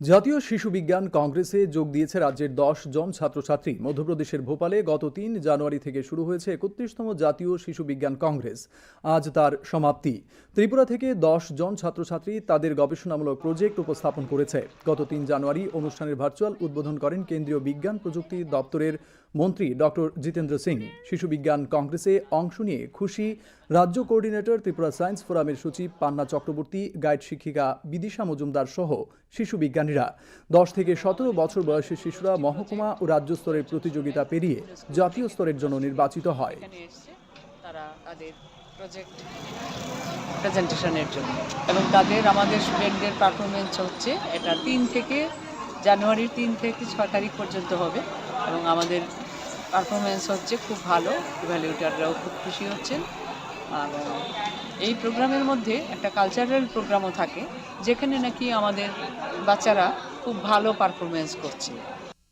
জাতীয় শিশু বিজ্ঞান কংগ্রেসে যোগ দিয়েছে রাজ্যের দশ জন ছাত্রছাত্রী। মধ্যপ্রদেশের ভোপালে গত তিন জানুয়ারি থেকে শুরু হয়েছে একত্রিশতম জাতীয় শিশু বিজ্ঞান কংগ্রেস। আজ তার সমাপ্তি। ত্রিপুরা থেকে দশ জন ছাত্রছাত্রী তাদের গবেষণামূলক প্রজেক্ট উপস্থাপন করেছে। গত তিন জানুয়ারি অনুষ্ঠানের ভার্চুয়াল উদ্বোধন করেন কেন্দ্রীয় বিজ্ঞান প্রযুক্তি দপ্তরের মন্ত্রী ডক্টর জিতেন্দ্র সিং। শিশু বিজ্ঞান কংগ্রেসে অংশ নিয়ে খুশি রাজ্য কোঅর্ডিনেটর ত্রিপুরা সায়েন্স ফোরামের সচিব পান্না চক্রবর্তী, গাইড শিক্ষিকা বিদিশা মজুমদার সহ শিশু বিজ্ঞানীরা। দশ থেকে সতেরো বছর বয়সী শিশুরা মহকুমা ও রাজ্য স্তরের প্রতিযোগিতা পেরিয়ে জাতীয় স্তরের জন্য নির্বাচিত হয়। তারা তাদের প্রজেক্ট প্রেজেন্টেশনের জন্য। এবং তাদের আমাদের স্টুডেন্টদের পারফরমেন্স হচ্ছে এটা তিন থেকে জানুয়ারির তিন থেকে ছয় তারিখ পর্যন্ত হবে। এবং আমাদের পারফরমেন্স হচ্ছে খুব ভালো ইভ্যালুয়েটাররাও খুব খুশি হচ্ছেন। আর, এই প্রোগ্রামের মধ্যে একটা কালচারাল প্রোগ্রামও থাকে, যেখানে নাকি আমাদের বাচ্চারা খুব ভালো পারফরমেন্স করছে।